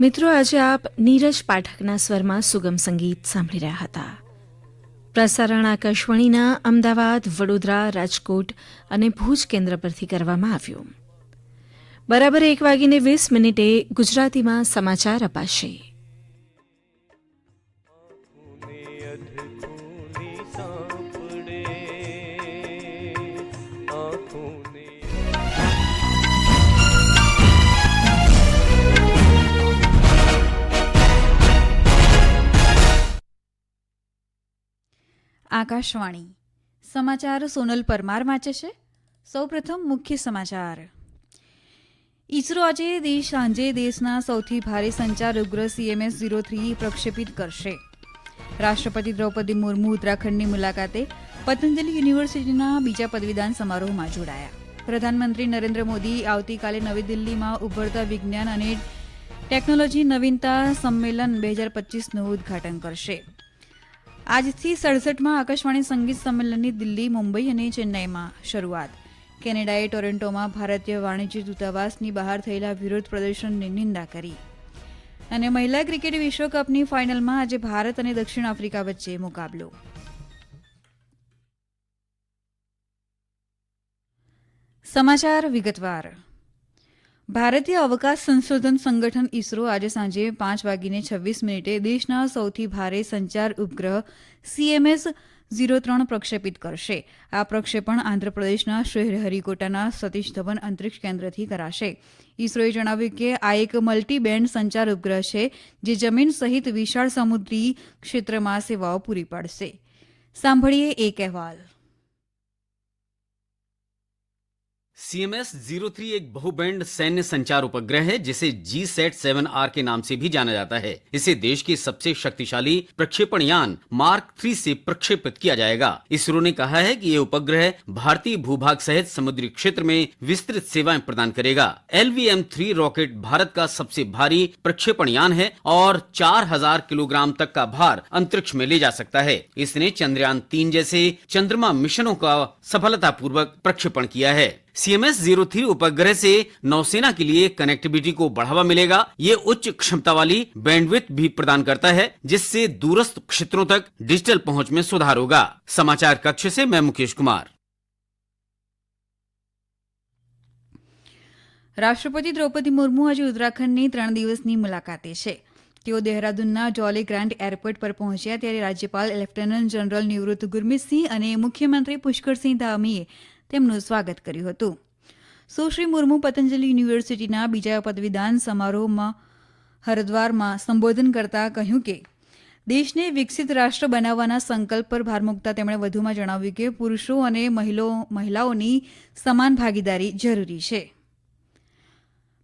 મિત્રો, આજે આપ નીરજ પાઠકના સ્વરમાં સુગમ સંગીત સાંભળી રહ્યા હતા. પ્રસારણ આકાશવાણીના અમદાવાદ, વડોદરા, રાજકોટ અને ભુજ કેન્દ્ર પરથી કરવામાં આવ્યું. બરાબર એક વાગીને વીસ મિનિટે ગુજરાતીમાં સમાચાર અપાશે. આકાશવાણી. સમાચાર સોનલ પરમાર વાંચે છે. સૌપ્રથમ મુખ્ય સમાચાર. ઇસરો આજે દેશ સાંજે દેશના સૌથી ભારે સંચાર ઉપગ્રહ સીએમએસ ઝીરો થ્રી પ્રક્ષેપિત કરશે. રાષ્ટ્રપતિ દ્રૌપદી મુર્મુ ઉત્તરાખંડની મુલાકાતે પતંજલિ યુનિવર્સિટીના બીજા પદવીદાન સમારોહમાં જોડાયા. પ્રધાનમંત્રી નરેન્દ્ર મોદી આવતીકાલે નવી દિલ્હીમાં ઉભરતા વિજ્ઞાન અને ટેકનોલોજી નવીનતા સંમેલન બે હજાર પચીસનું ઉદ્ઘાટન કરશે. આજથી સડસઠમાં આકાશવાણી સંગીત સંમેલનની દિલ્હી, મુંબઈ અને ચેન્નાઈમાં શરૂઆત. કેનેડાએ ટોરેન્ટોમાં ભારતીય વાણિજ્ય દૂતાવાસની બહાર થયેલા વિરોધ પ્રદર્શનની નિંદા કરી. અને મહિલા ક્રિકેટ વિશ્વકપની ફાઇનલમાં આજે ભારત અને દક્ષિણ આફ્રિકા વચ્ચે મુકાબલો. સમાચાર વિગતવાર. ભારતીય અવકાશ સંશોધન સંગઠન ઇસરો આજે સાંજે પાંચ વાગીને છવ્વીસ મિનિટે દેશના સૌથી ભારે સંચાર ઉપગ્રહ સીએમએસ ઝીરો ત્રણ પ્રક્ષેપિત કરશે. આ પ્રક્ષેપણ આંધ્રપ્રદેશના શહેર હરિકોટાના સતીશ ધવન અંતરિક્ષ કેન્દ્રથી કરાશે. ઇસરોએ જણાવ્યું કે આ એક મલ્ટી બેન્ડ સંચાર ઉપગ્રહ છે, જે જમીન સહિત વિશાળ સમુદ્રી ક્ષેત્રમાં સેવાઓ પૂરી પાડશે. સાંભળીએ એક અહેવાલ. सीएमएस ज़ीरो थ्री एक बहुबैंड सैन्य संचार उपग्रह है, जिसे जी सेट सेवन आर के नाम से भी जाना जाता है। इसे देश के सबसे शक्तिशाली प्रक्षेपण यान मार्क थ्री से प्रक्षेपित किया जाएगा। इसरो ने कहा है कि ये उपग्रह भारतीय भूभाग सहित समुद्री क्षेत्र में विस्तृत सेवाएँ प्रदान करेगा। L V M three rocket Bharat का सबसे भारी प्रक्षेपण यान है और चार हज़ार किलोग्राम तक का भार अंतरिक्ष में ले जा सकता है। इसने चंद्रयान तीन जैसे चंद्रमा मिशनों का सफलतापूर्वक प्रक्षेपण किया है। सीएमएस जीरो थ्री उपग्रह से नौसेना के लिए कनेक्टिविटी को बढ़ावा मिलेगा ये उच्च क्षमता वाली बैंडविड्थ भी प्रदान करता है जिससे दूरस्थ क्षेत्रों तक डिजिटल पहुंच में सुधार होगा समाचार कक्ष से मैं मुकेश कुमार રાષ્ટ્રપતિ દ્રૌપદી મુર્મુ આજે ઉત્તરાખંડની ત્રણ દિવસની મુલાકાતે છે તેઓ દહેરાદૂનના જોલી ગ્રાન્ટ એરપોર્ટ પર પહોંચ્યા ત્યારે રાજ્યપાલ લેફ્ટનન્ટ જનરલ નિવૃત્ત ગુરમીતસિંહ અને મુખ્યમંત્રી પુષ્કરસિંહ ધામીએ તેમનું સ્વાગત કર્યું હતું. સુશ્રી મુર્મુ પતંજલિ યુનિવર્સિટીના બીજા પદવીદાન સમારોહમાં હરિદ્વારમાં સંબોધન કરતા કહ્યું કે, દેશને વિકસિત રાષ્ટ્ર બનાવવાના સંકલ્પ પર ભાર મૂકતા તેમણે વધુમાં જણાવ્યું કે પુરુષો અને મહિલો- મહિલાઓની સમાન ભાગીદારી જરૂરી છે.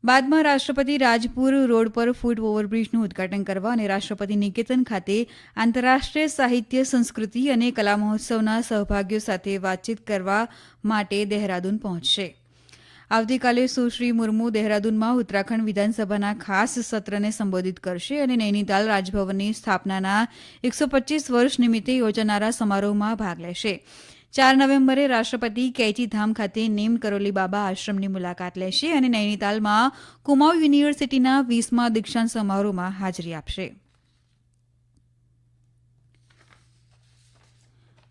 બાદમાં રાષ્ટ્રપતિ રાજપુર રોડ પર ફૂટ ઓવરબ્રિજનું ઉદ્ઘાટન કરવા અને રાષ્ટ્રપતિ નિકેતન ખાતે આંતરરાષ્ટ્રીય સાહિત્ય, સંસ્કૃતિ અને કલા મહોત્સવના સહભાગીઓ સાથે વાતચીત કરવા માટે દહેરાદૂન પહોંચશે. આવતીકાલે સુશ્રી મુર્મુ દહેરાદૂનમાં ઉત્તરાખંડ વિધાનસભાના ખાસ સત્રને સંબોધિત કરશે અને નૈનીતાલ રાજભવનની સ્થાપનાના એકસો પચીસ વર્ષ નિમિત્તે યોજાનારા સમારોહમાં ભાગ લેશે. ચાર નવેમ્બરે રાષ્ટ્રપતિ કૈચી ધામ ખાતે નીમ કરોલી બાબા આશ્રમની મુલાકાત લેશે અને નૈનીતાલમાં કુમાઉ યુનિવર્સિટીના વીસમા દીક્ષાંત સમારોહમાં હાજરી આપશે.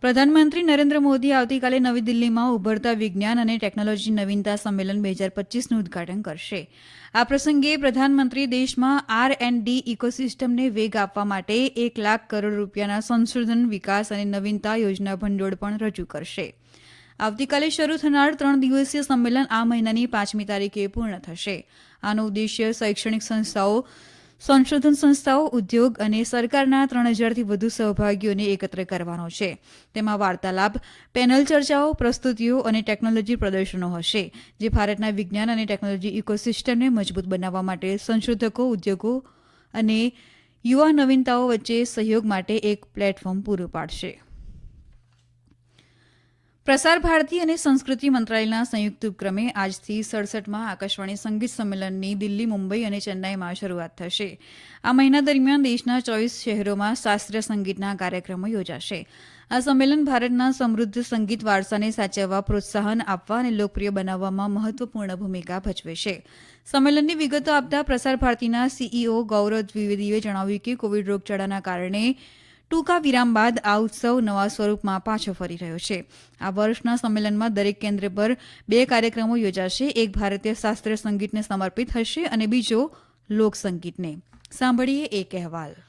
પ્રધાનમંત્રી નરેન્દ્ર મોદી આવતીકાલે નવી દિલ્હીમાં ઉભરતા વિજ્ઞાન અને ટેકનોલોજી નવીનતા સંમેલન બે હજાર પચીસનું ઉદ્ઘાટન કરશે. આ પ્રસંગે પ્રધાનમંત્રી દેશમાં આર એન્ડ ડી ઇકોસિસ્ટમને વેગ આપવા માટે એક લાખ કરોડ રૂપિયાના સંશોધન, વિકાસ અને નવીનતા યોજના ભંડોળ પણ રજૂ કરશે. આવતીકાલે શરૂ થનાર ત્રણ દિવસીય સંમેલન આ મહિનાની પાંચમી તારીખે પૂર્ણ થશે. આનો ઉદ્દેશ્ય શૈક્ષણિક સંસ્થાઓ સંશોધન સંસ્થાઓ ઉદ્યોગ અને સરકારના ત્રણ હજારથી વધુ સહભાગીઓને એકત્ર કરવાનો છે. તેમાં વાર્તાલાપ, પેનલ ચર્ચાઓ, પ્રસ્તુતિઓ અને ટેકનોલોજી પ્રદર્શનો હશે, જે ભારતના વિજ્ઞાન અને ટેકનોલોજી ઇકોસિસ્ટમને મજબૂત બનાવવા માટે સંશોધકો, ઉદ્યોગો અને યુવા નવીનતાઓ વચ્ચે સહયોગ માટે એક પ્લેટફોર્મ પૂરું પાડશે. પ્રસાર ભારતી અને સંસ્કૃતિ મંત્રાલયના સંયુક્ત ઉપક્રમે આજથી સડસઠમાં આકાશવાણી સંગીત સંમેલનની દિલ્હી, મુંબઈ અને ચેન્નાઈમાં શરૂઆત થશે. આ મહિના દરમિયાન દેશના ચોવીસ શહેરોમાં શાસ્ત્રીય સંગીતના કાર્યક્રમો યોજાશે. આ સંમેલન ભારતના સમૃદ્ધ સંગીત વારસાને સાચવવા, પ્રોત્સાહન આપવા અને લોકપ્રિય બનાવવામાં મહત્વપૂર્ણ ભૂમિકા ભજવે છે સંમેલનની વિગતો આપતા પ્રસાર ભારતીના સીઈઓ ગૌરવ દ્વિવેદીએ જણાવ્યું કે કોવિડ રોગચાળાના કારણે ટૂંકા વિરામ બાદ આ ઉત્સવ નવા સ્વરૂપમાં પાછો ફરી રહ્યો છે. આ વર્ષના સંમેલનમાં દરેક કેન્દ્ર પર બે કાર્યક્રમો યોજાશે. એક ભારતીય શાસ્ત્રીય સંગીતને સમર્પિત હશે અને બીજો લોકસંગીતને. સાંભળીએ એક અહેવાલ.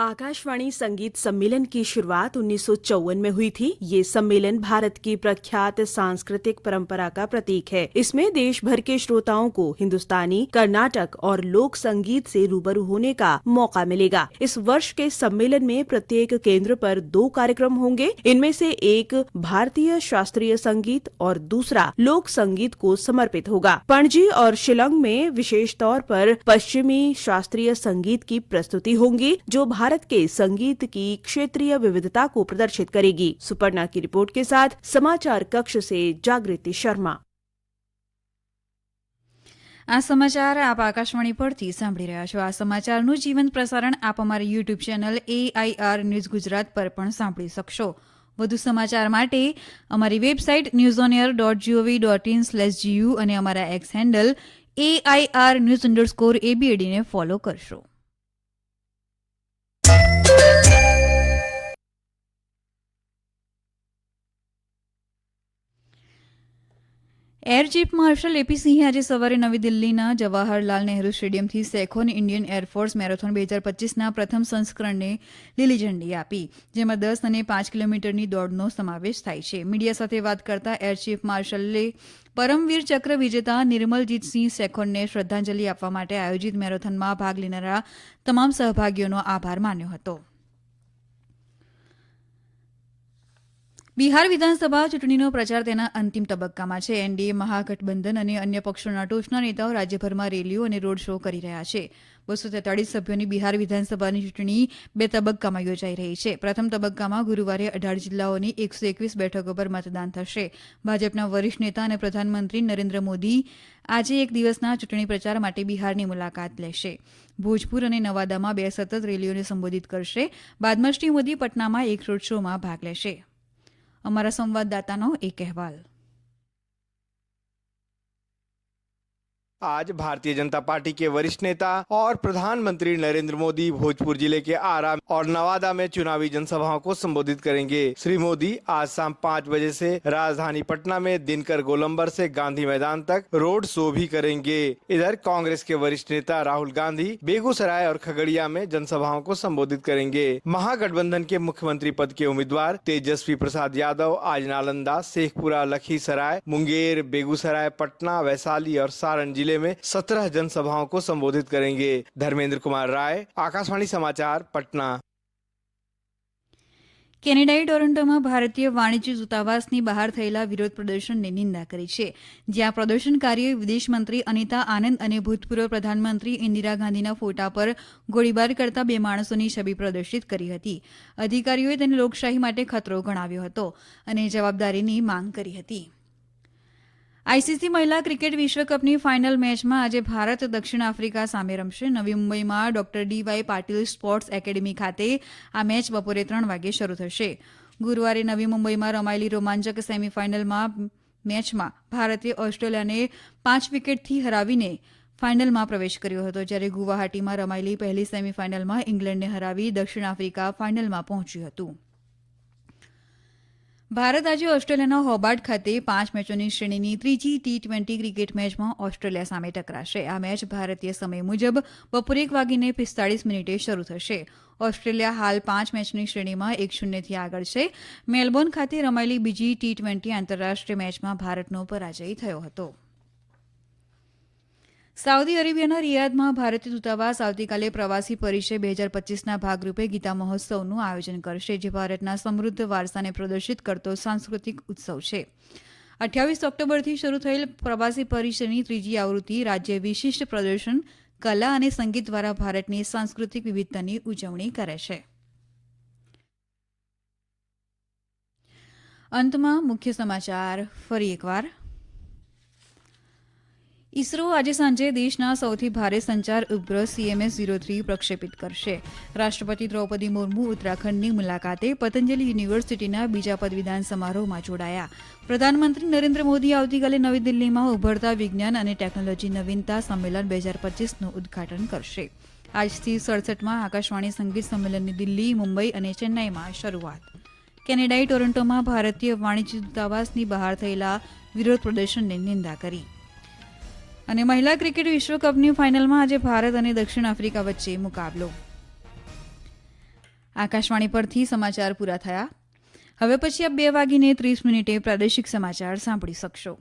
आकाशवाणी संगीत सम्मेलन की शुरुआत उन्नीस सौ चौवन में हुई थी। ये सम्मेलन भारत की प्रख्यात सांस्कृतिक परंपरा का प्रतीक है। इसमें देश भर के श्रोताओं को हिंदुस्तानी, कर्नाटक और लोक संगीत से रूबरू होने का मौका मिलेगा। इस वर्ष के सम्मेलन में प्रत्येक केंद्र पर दो कार्यक्रम होंगे। इनमें से एक भारतीय शास्त्रीय संगीत और दूसरा लोक संगीत को समर्पित होगा। पणजी और शिलोंग में विशेष तौर पर पश्चिमी शास्त्रीय संगीत की प्रस्तुति होंगी, जो भारत के संगीत की क्षेत्रीय विविधता को प्रदर्शित करेगी सुपर्णा की रिपोर्ट के साथ समाचार कक्ष से जागृति शर्मा આ સમાચાર આપ આકાશવાણી પરથી સાંભળી રહ્યા છો આ સમાચારનું જીવંત પ્રસારણ આપ અમારી YouTube channel AIR news Gujarat પર પણ સાંભળી શકશો વધુ સમાચાર માટે અમારી website news on air dot gov dot in slash GU અને અમારા X handle AIR news underscore એબીએડીને follow કરશો Air chief marshal A P સિંહે આજે સવારે નવી દિલ્હીના Jawaharlal Nehru સ્ટેડિયમથી Sekhon Indian air force marathon બે હજાર પચીસના પ્રથમ સંસ્કરણને લીલી ઝંડી આપી, જેમાં દસ અને પાંચ કિલોમીટરની દોડનો સમાવેશ થાય છે. મીડિયા સાથે વાત કરતા એર ચીફ માર્શલે પરમવીર ચક્ર વિજેતા નિર્મલજીતસિંહ સેખોનને શ્રદ્ધાંજલિ આપવા માટે આયોજિત મેરેથોનમાં ભાગ લેનારા તમામ સહભાગીઓનો આભાર માન્યો હતો. બિહાર વિધાનસભા ચૂંટણીનો પ્રચાર તેના અંતિમ તબક્કામાં છે. એનડીએ, મહાગઠબંધન અને અન્ય પક્ષોના ટોચના નેતાઓ રાજ્યભરમાં રેલીઓ અને રોડ શો કરી રહ્યા છે. બસો તેતાળીસ સભ્યોની બિહાર વિધાનસભાની ચૂંટણી બે તબક્કામાં યોજાઈ રહી છે. પ્રથમ તબક્કામાં ગુરુવારે અઢાર જિલ્લાઓની એકસો એકવીસ બેઠકો પર મતદાન થશે. ભાજપના વરિષ્ઠ નેતા અને પ્રધાનમંત્રી નરેન્દ્ર મોદી આજે એક દિવસના ચૂંટણી પ્રચાર માટે બિહારની મુલાકાત લેશે. ભોજપુર અને નવાદામાં બે સતત રેલીઓને સંબોધિત કરશે. બાદમાં શ્રી મોદી પટનામાં એક રોડ શોમાં ભાગ લેશે. અમારા સંવાદદાતાનો એક અહેવાલ. आज भारतीय जनता पार्टी के वरिष्ठ नेता और प्रधानमंत्री नरेंद्र मोदी भोजपुर ज़िले के आरा और नवादा में चुनावी जनसभाओं को संबोधित करेंगे। श्री मोदी आज शाम पाँच बजे से राजधानी पटना में दिनकर गोलंबर से गांधी मैदान तक रोड शो भी करेंगे। इधर कांग्रेस के वरिष्ठ नेता राहुल गांधी बेगूसराय और खगड़िया में जनसभाओं को संबोधित करेंगे। महागठबंधन के मुख्यमंत्री पद के उम्मीदवार तेजस्वी प्रसाद यादव, आज नालंदा, शेखपुरा, लखीसराय, मुंगेर, बेगूसराय, पटना, वैशाली और सारण ज़िले में सत्रह जनसभाओं को संबोधित करेंगे धर्मेंद्र कुमार राय आकाशवाणी समाचार पटना કેનેડાએ ટોરન્ટોમાં ભારતીય વાણિજ્ય દૂતાવાસની બહાર થયેલા વિરોધ પ્રદર્શનની નિંદા કરી છે જ્યાં પ્રદર્શનકારીઓએ વિદેશ મંત્રી અનિતા આનંદ અને ભૂતપૂર્વ પ્રધાનમંત્રી ઇન્દિરા ગાંધીના ફોટા પર ગોળીબાર કરતા બે માણસોની છબી પ્રદર્શિત કરી હતી અધિકારીઓએ તેને લોકશાહી માટે ખતરો ગણાવ્યો હતો અને જવાબદારીની માંગ કરી હતી આઈસીસી મહિલા ક્રિકેટ વિશ્વકપની ફાઇનલ મેચમાં આજે ભારત દક્ષિણ આફ્રિકા સામે રમશે. નવી મુંબઈમાં doctor D Y Patil sports academy ખાતે આ મેચ બપોરે ત્રણ વાગે શરૂ થશે. ગુરુવારે નવી મુંબઈમાં રમાયેલી રોમાંચક સેમીફાઇનલમાં મેચમાં ભારતે ઓસ્ટ્રેલિયાને પાંચ વિકેટથી હરાવીને ફાઇનલમાં પ્રવેશ કર્યો હતો. જ્યારે ગુવાહાટીમાં રમાયેલી પહેલી સેમીફાઇનલમાં ઇંગ્લેન્ડને હરાવી દક્ષિણ આફ્રિકા ફાઇનલમાં પહોંચ્યું હતું. ભારત આજે ઓસ્ટ્રેલિયાના હોબાર્ટ ખાતે પાંચ મેચોની શ્રેણીની ત્રીજી ટી ટ્વેન્ટી ક્રિકેટ મેચમાં ઓસ્ટ્રેલિયા સામે ટકરાશે. આ મેચ ભારતીય સમય મુજબ બપોરે એક વાગીને પિસ્તાળીસ મિનિટે શરૂ થશે. ઓસ્ટ્રેલિયા હાલ પાંચ મેચની શ્રેણીમાં એક શૂન્યથી આગળ છે. મેલબોર્ન ખાતે રમાયેલી બીજી ટી ટ્વેન્ટી આંતરરાષ્ટ્રીય મેચમાં ભારતનો પરાજય થયો હતો. સાઉદી અરેબિયાના રિયાદમાં ભારતીય દૂતાવાસ આવતીકાલે પ્રવાસી પરિચય બે હજાર પચીસના ભાગરૂપે ગીતા મહોત્સવનું આયોજન કરશે, જે ભારતના સમૃદ્ધ વારસાને પ્રદર્શિત કરતો સાંસ્કૃતિક ઉત્સવ છે. અઠ્યાવીસ ઓક્ટોબરથી શરૂ થયેલ પ્રવાસી પરિષદની ત્રીજી આવૃત્તિ રાજ્ય વિશિષ્ટ પ્રદર્શન, કલા અને સંગીત દ્વારા ભારતની સાંસ્કૃતિક વિવિધતાની ઉજવણી કરે છે. અંતમાં મુખ્ય સમાચાર, ફરી એકવાર. ઇસરો આજે સાંજે દેશના સૌથી ભારે સંચાર ઉપગ્રહ સીએમએસ ઝીરો થ્રી પ્રક્ષેપિત કરશે. રાષ્ટ્રપતિ દ્રૌપદી મુર્મુ ઉત્તરાખંડની મુલાકાતે પતંજલિ યુનિવર્સિટીના બીજા પદવીદાન સમારોહમાં જોડાયા. પ્રધાનમંત્રી નરેન્દ્ર મોદી આવતીકાલે નવી દિલ્હીમાં ઉભરતા વિજ્ઞાન અને ટેકનોલોજી નવીનતા સંમેલન બે હજાર પચીસનું ઉદઘાટન કરશે. આજથી સડસઠમાં આકાશવાણી સંગીત સંમેલનની દિલ્હી, મુંબઈ અને ચેન્નાઈમાં શરૂઆત. કેનેડાએ ટોરન્ટોમાં ભારતીય વાણિજ્ય દૂતાવાસની બહાર થયેલા વિરોધ પ્રદર્શનની નિંદા કરી. અને મહિલા ક્રિકેટ વિશ્વકપની ફાઇનલમાં આજે ભારત અને દક્ષિણ આફ્રિકા વચ્ચે મુકાબલો. આકાશવાણી પરથી સમાચાર પૂરા થયા. હવે પછી આપ બે વાગીને ત્રીસ મિનિટે પ્રાદેશિક સમાચાર સાંભળી શકશો.